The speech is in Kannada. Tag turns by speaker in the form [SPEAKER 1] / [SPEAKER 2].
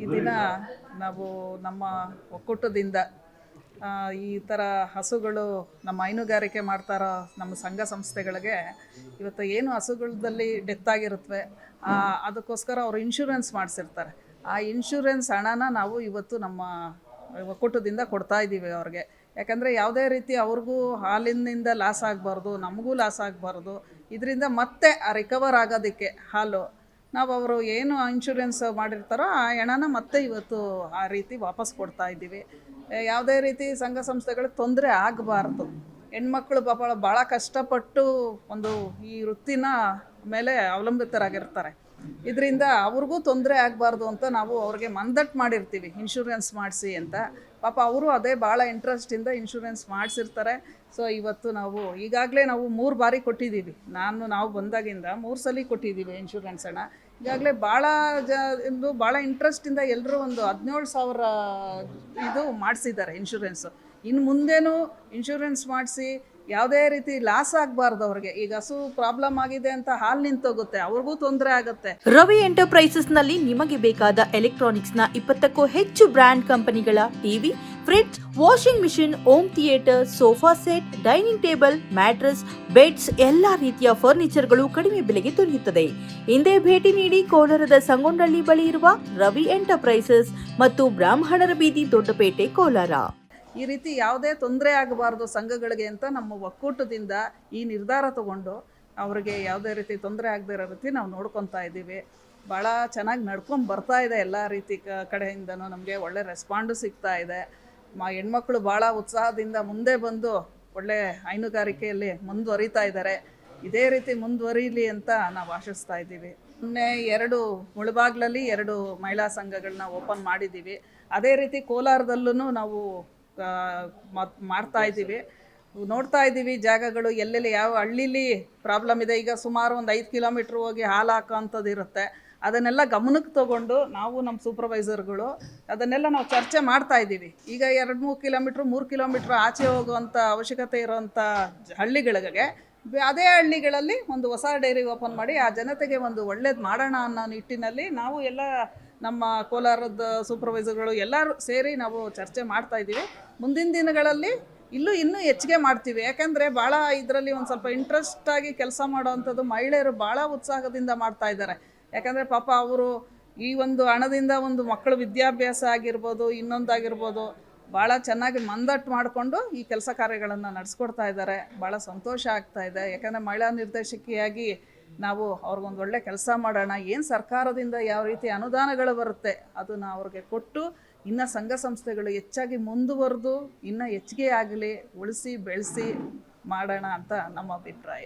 [SPEAKER 1] ಈ ದಿನ ನಾವು ನಮ್ಮ ಒಕ್ಕೂಟದಿಂದ ಈ ಥರ ಹಸುಗಳು ನಮ್ಮ ಹೈನುಗಾರಿಕೆ ಮಾಡ್ತಾರೋ ನಮ್ಮ ಸಂಘ ಸಂಸ್ಥೆಗಳಿಗೆ ಇವತ್ತು ಏನು ಹಸುಗಳದಲ್ಲಿ ಡೆತ್ ಆಗಿರುತ್ತವೆ ಅದಕ್ಕೋಸ್ಕರ ಅವರು ಇನ್ಶೂರೆನ್ಸ್ ಮಾಡಿಸಿರ್ತಾರೆ. ಆ ಇನ್ಶೂರೆನ್ಸ್ ಹಣನ ನಾವು ಇವತ್ತು ನಮ್ಮ ಒಕ್ಕೂಟದಿಂದ ಕೊಡ್ತಾ ಇದ್ದೀವಿ ಅವ್ರಿಗೆ. ಯಾಕಂದರೆ ಯಾವುದೇ ರೀತಿ ಅವ್ರಿಗೂ ಹಾಲಿನಿಂದ ಲಾಸ್ ಆಗಬಾರ್ದು, ನಮಗೂ ಲಾಸ್ ಆಗಬಾರ್ದು, ಇದರಿಂದ ಮತ್ತೆ ರಿಕವರ್ ಆಗೋದಕ್ಕೆ ಹಾಲು ನಾವು ಅವರು ಏನು ಇನ್ಶೂರೆನ್ಸ್ ಮಾಡಿರ್ತಾರೋ ಆ ಹಣನ ಮತ್ತೆ ಇವತ್ತು ಆ ರೀತಿ ವಾಪಸ್ ಕೊಡ್ತಾ ಇದ್ದೀವಿ. ಯಾವುದೇ ರೀತಿ ಸಂಘ ಸಂಸ್ಥೆಗಳಿಗೆ ತೊಂದರೆ ಆಗಬಾರ್ದು. ಹೆಣ್ಮಕ್ಳು ಪಾಪ ಭಾಳ ಕಷ್ಟಪಟ್ಟು ಒಂದು ಈ ವೃತ್ತಿನ ಮೇಲೆ ಅವಲಂಬಿತರಾಗಿರ್ತಾರೆ. ಇದರಿಂದ ಅವ್ರಿಗೂ ತೊಂದರೆ ಆಗಬಾರ್ದು ಅಂತ ನಾವು ಅವ್ರಿಗೆ ಮಂದಟ್ಟು ಮಾಡಿರ್ತೀವಿ. ಇನ್ಶೂರೆನ್ಸ್ ಮಾಡಿಸಿ ಅಂತ. ಪಾಪ ಅವರು ಅದೇ ಭಾಳ ಇಂಟ್ರೆಸ್ಟಿಂದ ಇನ್ಶೂರೆನ್ಸ್ ಮಾಡಿಸಿರ್ತಾರೆ. ಸೊ ಇವತ್ತು ನಾವು ಈಗಾಗಲೇ ನಾವು ಮೂರು ಬಾರಿ ಕೊಟ್ಟಿದ್ದೀವಿ. ನಾನು, ನಾವು ಬಂದಾಗಿಂದ ಮೂರು ಸಲ ಕೊಟ್ಟಿದ್ದೀವಿ ಇನ್ಶೂರೆನ್ಸ್ ಹಣ ಈಗಾಗಲೇ ಭಾಳ ಜ ಇಂದು ಭಾಳ ಇಂಟ್ರೆಸ್ಟಿಂದ ಎಲ್ಲರೂ ಒಂದು ಹದಿನೇಳು ಸಾವಿರ ಇದು ಮಾಡಿಸಿದ್ದಾರೆ ಇನ್ಶೂರೆನ್ಸು ಇನ್ನು ಮುಂದೇನೂ ಇನ್ಶೂರೆನ್ಸ್ ಮಾಡಿಸಿ ಯಾವುದೇ ರೀತಿ ಲಾಸ್ ಆಗಬಾರ್ದು ಅವ್ರಿಗೆ. ಈಗ ಹಸು ಪ್ರಾಬ್ಲಮ್ ಆಗಿದೆ ಅಂತ ಹಾಲು ನಿಂತೋಗುತ್ತೆ. ಅವ್ರಿಗೂ ತೊಂದರೆ ಆಗುತ್ತೆ.
[SPEAKER 2] ರವಿ ಎಂಟರ್ಪ್ರೈಸಸ್ನಲ್ಲಿ ನಿಮಗೆ ಬೇಕಾದ ಎಲೆಕ್ಟ್ರಾನಿಕ್ಸ್ನ ಇಪ್ಪತ್ತಕ್ಕೂ ಹೆಚ್ಚು ಬ್ರ್ಯಾಂಡ್ ಕಂಪನಿಗಳ TV fridge washing machine home theatre sofa set dining table mattress beds ಎಲ್ಲಾ ರೀತಿಯ ಫರ್ನಿಚರ್ಗಳು ಕಡಿಮೆ ಬೆಲೆಗೆ ದೊರೆಯುತ್ತದೆ. ಹಿಂದೆ ಭೇಟಿ ನೀಡಿ ಕೋಲಾರದ ಸಂಗೊಂಡಳ್ಳಿ ಬಳಿ ಇರುವ ರವಿ ಎಂಟರ್ಪ್ರೈಸಸ್ ಮತ್ತು ಬ್ರಾಹ್ಮಣರ ಬೀದಿ ದೊಡ್ಡಪೇಟೆ, ಕೋಲಾರ.
[SPEAKER 1] ಈ ರೀತಿ ಯಾವುದೇ ತೊಂದರೆ ಆಗಬಾರ್ದು ಸಂಘಗಳಿಗೆ ಅಂತ ನಮ್ಮ ಒಕ್ಕೂಟದಿಂದ ಈ ನಿರ್ಧಾರ ತಗೊಂಡು ಅವರಿಗೆ ಯಾವುದೇ ರೀತಿ ತೊಂದರೆ ಆಗದೇ ಇರೋ ರೀತಿ ನಾವು ನೋಡ್ಕೊತಾ ಇದ್ದೀವಿ. ಭಾಳ ಚೆನ್ನಾಗಿ ನಡ್ಕೊಂಡು ಬರ್ತಾ ಇದೆ ಎಲ್ಲ ರೀತಿ ಕಡೆಯಿಂದನೂ ನಮಗೆ ಒಳ್ಳೆ ರೆಸ್ಪಾಂಡು ಸಿಗ್ತಾ ಇದೆ. ಮ ಹೆಣ್ಮಕ್ಳು ಭಾಳ ಉತ್ಸಾಹದಿಂದ ಮುಂದೆ ಬಂದು ಒಳ್ಳೆ ಹೈನುಗಾರಿಕೆಯಲ್ಲಿ ಮುಂದುವರಿತಾ ಇದ್ದಾರೆ. ಇದೇ ರೀತಿ ಮುಂದುವರಿಲಿ ಅಂತ ನಾವು ಆಶಿಸ್ತಾ ಇದ್ದೀವಿ. ಮೊನ್ನೆ ಎರಡು ಮುಳುಬಾಗ್ಲಲ್ಲಿ ಎರಡು ಮಹಿಳಾ ಸಂಘಗಳನ್ನ ಓಪನ್ ಮಾಡಿದ್ದೀವಿ. ಅದೇ ರೀತಿ ಕೋಲಾರದಲ್ಲೂ ನಾವು ಮಾಡ್ತಾ ಇದ್ದೀವಿ. ನೋಡ್ತಾ ಇದ್ದೀವಿ ಜಾಗಗಳು ಎಲ್ಲೆಲ್ಲಿ ಯಾವ ಹಳ್ಳೀಲಿ ಪ್ರಾಬ್ಲಮ್ ಇದೆ. ಈಗ ಸುಮಾರು ಒಂದು ಐದು ಕಿಲೋಮೀಟ್ರ್ ಹೋಗಿ ಹಾಲು ಹಾಕೋಂಥದ್ದು ಇರುತ್ತೆ ಅದನ್ನೆಲ್ಲ ಗಮನಕ್ಕೆ ತಗೊಂಡು ನಾವು ನಮ್ಮ ಸೂಪರ್ವೈಸರ್ಗಳು ಅದನ್ನೆಲ್ಲ ನಾವು ಚರ್ಚೆ ಮಾಡ್ತಾ ಇದ್ದೀವಿ. ಈಗ ಎರಡು ಮೂರು ಕಿಲೋಮೀಟ್ರ್ ಮೂರು ಕಿಲೋಮೀಟ್ರ್ ಆಚೆ ಹೋಗುವಂಥ ಅವಶ್ಯಕತೆ ಇರೋವಂಥ ಹಳ್ಳಿಗಳಿಗೆ, ಅದೇ ಹಳ್ಳಿಗಳಲ್ಲಿ ಒಂದು ಹೊಸ ಡೈರಿ ಓಪನ್ ಮಾಡಿ ಆ ಜನತೆಗೆ ಒಂದು ಒಳ್ಳೇದು ಮಾಡೋಣ ಅನ್ನೋ ನಿಟ್ಟಿನಲ್ಲಿ ನಾವು ಎಲ್ಲ ನಮ್ಮ ಕೋಲಾರದ ಸೂಪರ್ವೈಸರ್ಗಳು ಎಲ್ಲರೂ ಸೇರಿ ನಾವು ಚರ್ಚೆ ಮಾಡ್ತಾ ಇದ್ದೀವಿ. ಮುಂದಿನ ದಿನಗಳಲ್ಲಿ ಇಲ್ಲೂ ಇನ್ನೂ ಹೆಚ್ಚಿಗೆ ಮಾಡ್ತೀವಿ. ಯಾಕಂದರೆ ಭಾಳ ಇದರಲ್ಲಿ ಒಂದು ಸ್ವಲ್ಪ ಇಂಟ್ರೆಸ್ಟಾಗಿ ಕೆಲಸ ಮಾಡೋವಂಥದ್ದು ಮಹಿಳೆಯರು ಭಾಳ ಉತ್ಸಾಹದಿಂದ ಮಾಡ್ತಾ ಇದ್ದಾರೆ. ಯಾಕಂದರೆ ಪಾಪ ಅವರು ಈ ಒಂದು ಹಣದಿಂದ ಒಂದು ಮಕ್ಕಳ ವಿದ್ಯಾಭ್ಯಾಸ ಆಗಿರ್ಬೋದು ಇನ್ನೊಂದಾಗಿರ್ಬೋದು ಭಾಳ ಚೆನ್ನಾಗಿ ಮಂದಟ್ಟು ಮಾಡಿಕೊಂಡು ಈ ಕೆಲಸ ಕಾರ್ಯಗಳನ್ನು ನಡೆಸ್ಕೊಡ್ತಾ ಇದ್ದಾರೆ. ಭಾಳ ಸಂತೋಷ ಆಗ್ತಾ ಇದೆ. ಯಾಕಂದರೆ ಮಹಿಳಾ ನಿರ್ದೇಶಕಿಯಾಗಿ ನಾವು ಅವ್ರಿಗೊಂದು ಒಳ್ಳೆ ಕೆಲಸ ಮಾಡೋಣ. ಏನು ಸರ್ಕಾರದಿಂದ ಯಾವ ರೀತಿ ಅನುದಾನಗಳು ಬರುತ್ತೆ ಅದನ್ನು ಅವ್ರಿಗೆ ಕೊಟ್ಟು ಇನ್ನು ಸಂಘ ಸಂಸ್ಥೆಗಳು ಹೆಚ್ಚಾಗಿ ಮುಂದುವರೆದು, ಇನ್ನೂ ಹೆಚ್ಚಿಗೆ ಆಗಲಿ, ಉಳಿಸಿ, ಬೆಳೆಸಿ ಮಾಡೋಣ ಅಂತ ನಮ್ಮ ಅಭಿಪ್ರಾಯ.